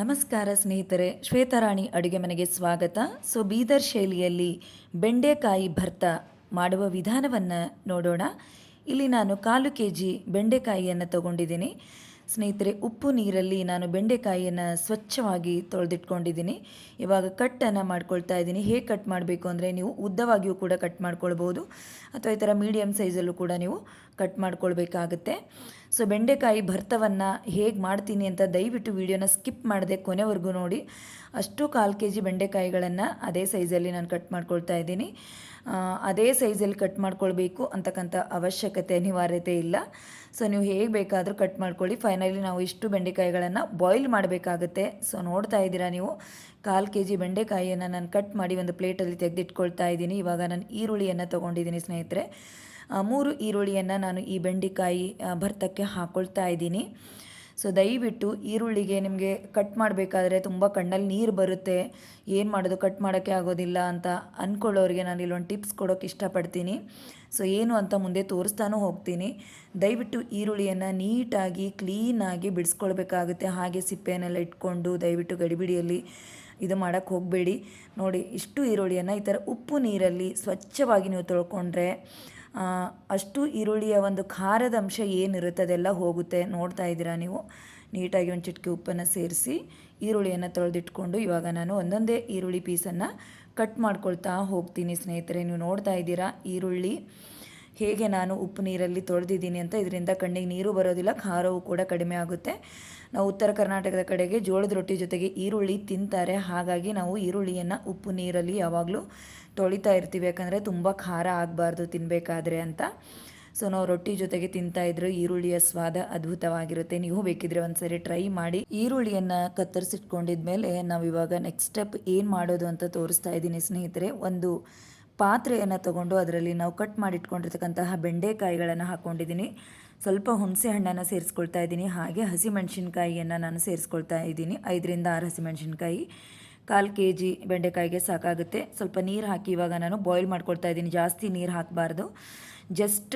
ನಮಸ್ಕಾರ ಸ್ನೇಹಿತರೆ, ಶ್ವೇತರಾಣಿ ಅಡುಗೆ ಮನೆಗೆ ಸ್ವಾಗತ. ಸೊ, ಬೀದರ್ ಶೈಲಿಯಲ್ಲಿ ಬೆಂಡೆಕಾಯಿ ಭರ್ತ ಮಾಡುವ ವಿಧಾನವನ್ನು ನೋಡೋಣ. ಇಲ್ಲಿ ನಾನು ಕಾಲು ಕೆ ಜಿ ಬೆಂಡೆಕಾಯಿಯನ್ನು ತಗೊಂಡಿದ್ದೀನಿ. ಸ್ನೇಹಿತರೆ, ಉಪ್ಪು ನೀರಲ್ಲಿ ನಾನು ಬೆಂಡೆಕಾಯಿಯನ್ನು ಸ್ವಚ್ಛವಾಗಿ ತೊಳೆದಿಟ್ಕೊಂಡಿದ್ದೀನಿ. ಇವಾಗ ಕಟ್ಟನ್ನು ಮಾಡ್ಕೊಳ್ತಾ ಇದ್ದೀನಿ. ಹೇಗೆ ಕಟ್ ಮಾಡಬೇಕು ಅಂದರೆ ನೀವು ಉದ್ದವಾಗಿಯೂ ಕೂಡ ಕಟ್ ಮಾಡ್ಕೊಳ್ಬೋದು. ಅಥವಾ ಈ ಥರ ಮೀಡಿಯಮ್ ಸೈಜಲ್ಲೂ ಕೂಡ ನೀವು ಕಟ್ ಮಾಡ್ಕೊಳ್ಬೇಕಾಗುತ್ತೆ. ಸೊ ಬೆಂಡೆಕಾಯಿ ಭರ್ತವನ್ನು ಹೇಗೆ ಮಾಡ್ತೀನಿ ಅಂತ ದಯವಿಟ್ಟು ವಿಡಿಯೋನ ಸ್ಕಿಪ್ ಮಾಡದೆ ಕೊನೆವರೆಗೂ ನೋಡಿ. ಅಷ್ಟು ಕಾಲು ಕೆ ಜಿ ಬೆಂಡೆಕಾಯಿಗಳನ್ನು ಅದೇ ಸೈಜಲ್ಲಿ ನಾನು ಕಟ್ ಮಾಡ್ಕೊಳ್ತಾ ಇದ್ದೀನಿ. ಅದೇ ಸೈಜಲ್ಲಿ ಕಟ್ ಮಾಡ್ಕೊಳ್ಬೇಕು ಅಂತಕ್ಕಂಥ ಅವಶ್ಯಕತೆ, ಅನಿವಾರ್ಯತೆ ಇಲ್ಲ. ಸೊ ನೀವು ಹೇಗೆ ಬೇಕಾದರೂ ಕಟ್ ಮಾಡ್ಕೊಳ್ಳಿ. ಫೈನಲಿ ನಾವು ಇಷ್ಟು ಬೆಂಡೆಕಾಯಿಗಳನ್ನು ಬಾಯ್ಲ್ ಮಾಡಬೇಕಾಗುತ್ತೆ. ಸೊ ನೋಡ್ತಾ ಇದ್ದೀರಾ ನೀವು? ಕಾಲು ಕೆ ಜಿ ಬೆಂಡೆಕಾಯಿಯನ್ನು ನಾನು ಕಟ್ ಮಾಡಿ ಒಂದು ಪ್ಲೇಟಲ್ಲಿ ತೆಗೆದಿಟ್ಕೊಳ್ತಾ ಇದ್ದೀನಿ. ಇವಾಗ ನಾನು ಈರುಳ್ಳಿಯನ್ನು ತೊಗೊಂಡಿದ್ದೀನಿ ಸ್ನೇಹಿತರೆ. ಮೂರು ಈರುಳ್ಳಿಯನ್ನು ನಾನು ಈ ಬೆಂಡೆಕಾಯಿ ಭರ್ತಕ್ಕೆ ಹಾಕ್ಕೊಳ್ತಾ ಇದ್ದೀನಿ. ಸೊ ದಯವಿಟ್ಟು ಈರುಳ್ಳಿಗೆ ನಿಮಗೆ ಕಟ್ ಮಾಡಬೇಕಾದ್ರೆ ತುಂಬ ಕಣ್ಣಲ್ಲಿ ನೀರು ಬರುತ್ತೆ. ಏನು ಮಾಡೋದು ಕಟ್ ಮಾಡೋಕ್ಕೆ ಆಗೋದಿಲ್ಲ ಅಂತ ಅಂದ್ಕೊಳ್ಳೋರಿಗೆ ನಾನು ಇಲ್ಲೊಂದು ಟಿಪ್ಸ್ ಕೊಡೋಕ್ಕೆ ಇಷ್ಟಪಡ್ತೀನಿ. ಸೊ ಏನು ಅಂತ ಮುಂದೆ ತೋರಿಸ್ತಾನೂ ಹೋಗ್ತೀನಿ. ದಯವಿಟ್ಟು ಈರುಳ್ಳಿಯನ್ನು ನೀಟಾಗಿ ಕ್ಲೀನಾಗಿ ಬಿಡಿಸ್ಕೊಳ್ಬೇಕಾಗುತ್ತೆ. ಹಾಗೆ ಸಿಪ್ಪೆಯನ್ನೆಲ್ಲ ಇಟ್ಕೊಂಡು ದಯವಿಟ್ಟು ಗಡಿಬಿಡಿಯಲ್ಲಿ ಇದು ಮಾಡೋಕ್ಕೆ ಹೋಗಬೇಡಿ. ನೋಡಿ, ಇಷ್ಟು ಈರುಳ್ಳಿಯನ್ನು ಈ ಥರ ಉಪ್ಪು ನೀರಲ್ಲಿ ಸ್ವಚ್ಛವಾಗಿ ನೀವು ತೊಳ್ಕೊಂಡ್ರೆ ಅಷ್ಟು ಈರುಳ್ಳಿಯ ಒಂದು ಖಾರದ ಅಂಶ ಏನಿರುತ್ತೆ ಅದೆಲ್ಲ ಹೋಗುತ್ತೆ ನೋಡ್ತಾ ಇದ್ದೀರಾ ನೀವು. ನೀಟಾಗಿ ಒಂದು ಚಿಟಿಕೆ ಉಪ್ಪನ್ನು ಸೇರಿಸಿ ಈರುಳ್ಳಿಯನ್ನು ತೊಳೆದಿಟ್ಕೊಂಡು ಇವಾಗ ನಾನು ಒಂದೊಂದೇ ಈರುಳ್ಳಿ ಪೀಸನ್ನು ಕಟ್ ಮಾಡ್ಕೊಳ್ತಾ ಹೋಗ್ತೀನಿ ಸ್ನೇಹಿತರೆ. ನೀವು ನೋಡ್ತಾ ಇದ್ದೀರಾ ಈರುಳ್ಳಿ. ಹೇಗೆ ನಾನು ಉಪ್ಪು ನೀರಲ್ಲಿ ತೊಳೆದಿದ್ದೀನಿ ಅಂತ ಇದರಿಂದ ಕಣ್ಣಿಗೆ ನೀರು ಬರೋದಿಲ್ಲ, ಖಾರವು ಕೂಡ ಕಡಿಮೆ ಆಗುತ್ತೆ. ನಾವು ಉತ್ತರ ಕರ್ನಾಟಕದ ಕಡೆಗೆ ಜೋಳದ ರೊಟ್ಟಿ ಜೊತೆಗೆ ಈರುಳ್ಳಿ ತಿಂತಾರೆ. ಹಾಗಾಗಿ ನಾವು ಈರುಳ್ಳಿಯನ್ನು ಉಪ್ಪು ನೀರಲ್ಲಿ ಯಾವಾಗಲೂ ತೊಳಿತಾ ಇರ್ತೀವಿ. ಯಾಕಂದರೆ ತುಂಬ ಖಾರ ಆಗಬಾರ್ದು ತಿನ್ನಬೇಕಾದ್ರೆ ಅಂತ. ಸೊ, ನಾವು ರೊಟ್ಟಿ ಜೊತೆಗೆ ತಿಂತಾ ಇದ್ರೆ ಈರುಳ್ಳಿಯ ಸ್ವಾದ ಅದ್ಭುತವಾಗಿರುತ್ತೆ. ನೀವು ಬೇಕಿದ್ರೆ ಒಂದ್ಸರಿ ಟ್ರೈ ಮಾಡಿ. ಈರುಳ್ಳಿಯನ್ನು ಕತ್ತರಿಸಿಟ್ಕೊಂಡಿದ್ಮೇಲೆ ನಾವು ಇವಾಗ ನೆಕ್ಸ್ಟ್ ಸ್ಟೆಪ್ ಏನು ಮಾಡೋದು ಅಂತ ತೋರಿಸ್ತಾ ಇದ್ದೀನಿ ಸ್ನೇಹಿತರೆ. ಒಂದು ಪಾತ್ರೆಯನ್ನು ತಗೊಂಡು ಅದರಲ್ಲಿ ನಾವು ಕಟ್ ಮಾಡಿಟ್ಕೊಂಡಿರ್ತಕ್ಕಂತಹ ಬೆಂಡೆಕಾಯಿಗಳನ್ನು ಹಾಕ್ಕೊಂಡಿದ್ದೀನಿ ಸ್ವಲ್ಪ ಹುಣಸೆ ಹಣ್ಣನ್ನು ಸೇರಿಸ್ಕೊಳ್ತಾ ಇದ್ದೀನಿ. ಹಾಗೆ ಹಸಿಮೆಣಸಿನ್ಕಾಯಿಯನ್ನು ನಾನು ಸೇರಿಸ್ಕೊಳ್ತಾ ಇದ್ದೀನಿ. ಐದರಿಂದ ಆರು ಹಸಿಮೆಣಸಿನ್ಕಾಯಿ. ಕಾಲು ಕೆ ಜಿ ಬೆಂಡೆಕಾಯಿಗೆ ಸಾಕಾಗುತ್ತೆ. ಸ್ವಲ್ಪ ನೀರು ಹಾಕಿ ಇವಾಗ ನಾನು ಬಾಯ್ಲ್ ಮಾಡ್ಕೊಳ್ತಾ ಇದ್ದೀನಿ. ಜಾಸ್ತಿ ನೀರು ಹಾಕಬಾರ್ದು. ಜಸ್ಟ್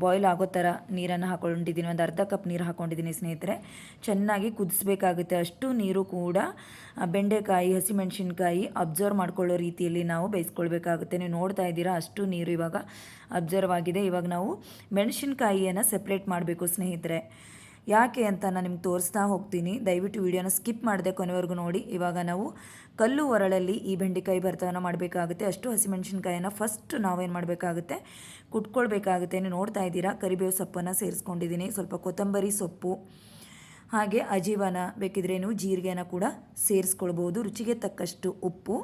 ಬಾಯ್ಲ್ ಆಗೋ ಥರ ನೀರನ್ನು ಹಾಕ್ಕೊಂಡಿದ್ದೀನಿ ಒಂದು ಅರ್ಧ ಕಪ್ ನೀರು ಹಾಕ್ಕೊಂಡಿದ್ದೀನಿ ಸ್ನೇಹಿತರೆ. ಚೆನ್ನಾಗಿ ಕುದಿಸ್ಬೇಕಾಗುತ್ತೆ. ಅಷ್ಟು ನೀರು ಕೂಡ ಬೆಂಡೆಕಾಯಿ, ಹಸಿಮೆಣಸಿನ್ಕಾಯಿ ಅಬ್ಸರ್ವ್ ಮಾಡ್ಕೊಳ್ಳೋ ರೀತಿಯಲ್ಲಿ ನಾವು ಬೇಯಿಸ್ಕೊಳ್ಬೇಕಾಗುತ್ತೆ. ನೀವು ನೋಡ್ತಾ ಇದ್ದೀರಾ, ಅಷ್ಟು ನೀರು ಇವಾಗ ಅಬ್ಸರ್ವ್ ಆಗಿದೆ. ಇವಾಗ ನಾವು ಮೆಣಸಿನ್ಕಾಯಿಯನ್ನು ಸೆಪ್ರೇಟ್ ಮಾಡಬೇಕು ಸ್ನೇಹಿತರೆ. ಯಾಕೆ ಅಂತ ನಾನು ನಿಮ್ಗೆ ತೋರಿಸ್ತಾ ಹೋಗ್ತೀನಿ. ದಯವಿಟ್ಟು ವಿಡಿಯೋನ ಸ್ಕಿಪ್ ಮಾಡದೆ ಕೊನೆವರೆಗೂ ನೋಡಿ. ಇವಾಗ ನಾವು ಕಲ್ಲು ಒರಳಲ್ಲಿ ಈ ಬೆಂಡೆಕಾಯಿ ಭರ್ತವನ್ನು ಮಾಡಬೇಕಾಗುತ್ತೆ. ಅಷ್ಟು ಹಸಿಮೆಣಸಿನ್ಕಾಯನ್ನು ಫಸ್ಟ್ ನಾವೇನು ಮಾಡಬೇಕಾಗುತ್ತೆ? ಕುಟ್ಕೊಳ್ಬೇಕಾಗುತ್ತೆ. ನೀವು ನೋಡ್ತಾ ಇದ್ದೀರಾ? ಕರಿಬೇವು ಸೊಪ್ಪನ್ನು ಸೇರಿಸ್ಕೊಂಡಿದ್ದೀನಿ. ಸ್ವಲ್ಪ ಕೊತ್ತಂಬರಿ ಸೊಪ್ಪು, ಹಾಗೆ ಅಜೀವನ ಬೇಕಿದ್ರೆ ನೀವು ಜೀರಿಗೆನ ಕೂಡ ಸೇರಿಸ್ಕೊಳ್ಬೋದು. ರುಚಿಗೆ ತಕ್ಕಷ್ಟು ಉಪ್ಪು,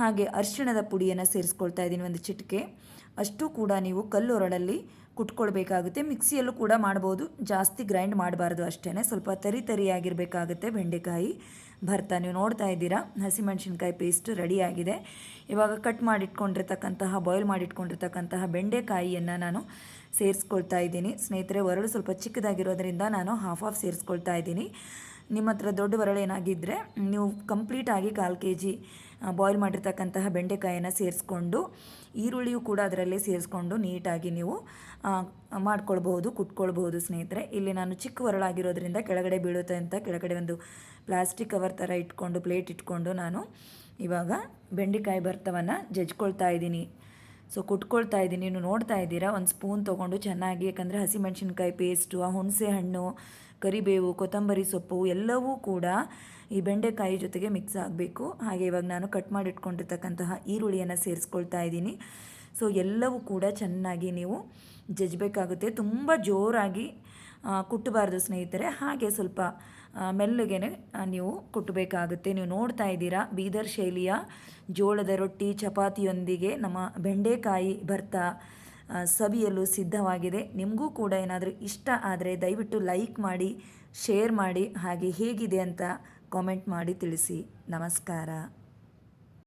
ಹಾಗೆ ಅರಿಶಿಣದ ಪುಡಿಯನ್ನು ಸೇರಿಸ್ಕೊಳ್ತಾ ಇದ್ದೀನಿ ಒಂದು ಚಿಟಿಕೆ. ಅಷ್ಟು ಕೂಡ ನೀವು ಕಲ್ಲೊರಳಲ್ಲಿ ಕುಟ್ಕೊಳ್ಬೇಕಾಗುತ್ತೆ. ಮಿಕ್ಸಿಯಲ್ಲೂ ಕೂಡ ಮಾಡ್ಬೋದು. ಜಾಸ್ತಿ ಗ್ರೈಂಡ್ ಮಾಡಬಾರ್ದು ಅಷ್ಟೇ ಸ್ವಲ್ಪ ತರಿ ತರಿಯಾಗಿರಬೇಕಾಗುತ್ತೆ ಬೆಂಡೆಕಾಯಿ. ಭರ್ತಾ ನೀವು ನೋಡ್ತಾ ಇದ್ದೀರಾ? ಹಸಿಮೆಣಸಿನ್ಕಾಯಿ ಪೇಸ್ಟ್ ರೆಡಿಯಾಗಿದೆ. ಇವಾಗ ಕಟ್ ಮಾಡಿಟ್ಕೊಂಡಿರ್ತಕ್ಕಂತಹ, ಬಾಯ್ಲ್ ಮಾಡಿಟ್ಕೊಂಡಿರ್ತಕ್ಕಂತಹ ಬೆಂಡೆಕಾಯಿಯನ್ನು ನಾನು ಸೇರಿಸ್ಕೊಳ್ತಾ ಇದ್ದೀನಿ. ಸ್ನೇಹಿತರೆ, ಒರಳು ಸ್ವಲ್ಪ ಚಿಕ್ಕದಾಗಿರೋದ್ರಿಂದ ನಾನು ಹಾಫ್ ಆಫ್ ಸೇರಿಸ್ಕೊಳ್ತಾ ಇದ್ದೀನಿ. ನಿಮ್ಮ ಹತ್ರ ದೊಡ್ಡ ಏನಾಗಿದ್ದರೆ ನೀವು ಕಂಪ್ಲೀಟಾಗಿ ಕಾಲು ಕೆ ಜಿ ಬಾಯ್ಲ್ ಮಾಡಿರ್ತಕ್ಕಂತಹ ಬೆಂಡೆಕಾಯಿನ ಸೇರಿಸ್ಕೊಂಡು, ಈರುಳ್ಳಿಯು ಕೂಡ ಅದರಲ್ಲೇ ಸೇರಿಸ್ಕೊಂಡು ನೀಟಾಗಿ ನೀವು ಮಾಡ್ಕೊಳ್ಬಹುದು, ಕುಟ್ಕೊಳ್ಬಹುದು ಸ್ನೇಹಿತರೆ. ಇಲ್ಲಿ ನಾನು ಚಿಕ್ಕ ಒರಳಾಗಿರೋದ್ರಿಂದ ಕೆಳಗಡೆ ಬೀಳುತ್ತೆ ಅಂತ ಕೆಳಗಡೆ ಒಂದು ಪ್ಲಾಸ್ಟಿಕ್ ಕವರ್ ಥರ ಇಟ್ಕೊಂಡು ಪ್ಲೇಟ್ ಇಟ್ಕೊಂಡು ನಾನು ಇವಾಗ ಬೆಂಡೆಕಾಯಿ ಭರ್ತವನ್ನು ಜಜ್ಕೊಳ್ತಾ ಇದ್ದೀನಿ. ಸೊ ಕುಟ್ಕೊಳ್ತಾ ಇದ್ದೀನಿ. ನೀವು ನೋಡ್ತಾ ಇದ್ದೀರಾ, ಒಂದು ಸ್ಪೂನ್ ತೊಗೊಂಡು ಚೆನ್ನಾಗಿ, ಯಾಕಂದರೆ ಹಸಿಮೆಣಸಿನ್ಕಾಯಿ ಪೇಸ್ಟು ಆ ಹುಣಸೆ ಹಣ್ಣು ಕರಿಬೇವು, ಕೊತ್ತಂಬರಿ ಸೊಪ್ಪು ಎಲ್ಲವೂ ಕೂಡ ಈ ಬೆಂಡೆಕಾಯಿ ಜೊತೆಗೆ ಮಿಕ್ಸ್ ಆಗಬೇಕು. ಹಾಗೆ ಇವಾಗ ನಾನು ಕಟ್ ಮಾಡಿಟ್ಕೊಂಡಿರ್ತಕ್ಕಂತಹ ಈರುಳ್ಳಿಯನ್ನು ಸೇರಿಸ್ಕೊಳ್ತಾ ಇದ್ದೀನಿ. ಸೊ ಎಲ್ಲವೂ ಕೂಡ ಚೆನ್ನಾಗಿ ನೀವು ಜಜ್ಜಬೇಕಾಗುತ್ತೆ ತುಂಬ ಜೋರಾಗಿ ಕುಟ್ಟಬಾರ್ದು ಸ್ನೇಹಿತರೆ. ಹಾಗೆ ಸ್ವಲ್ಪ ಮೆಲ್ಲಗೆ ನೀವು ಕುಟ್ಟಬೇಕಾಗುತ್ತೆ ನೀವು ನೋಡ್ತಾ ಇದ್ದೀರಾ, ಬೀದರ್ ಶೈಲಿಯ ಜೋಳದ ರೊಟ್ಟಿ, ಚಪಾತಿಯೊಂದಿಗೆ ನಮ್ಮ ಬೆಂಡೆಕಾಯಿ ಭರ್ತಾ ಸವಿಯಲು ಸಿದ್ಧವಾಗಿದೆ. ನಿಮಗೂ ಕೂಡ ಏನಾದರೂ ಇಷ್ಟ ಆದರೆ ದಯವಿಟ್ಟು ಲೈಕ್ ಮಾಡಿ ಶೇರ್ ಮಾಡಿ, ಹಾಗೆ ಹೇಗಿದೆ ಅಂತ ಕಾಮೆಂಟ್ ಮಾಡಿ ತಿಳಿಸಿ. ನಮಸ್ಕಾರ.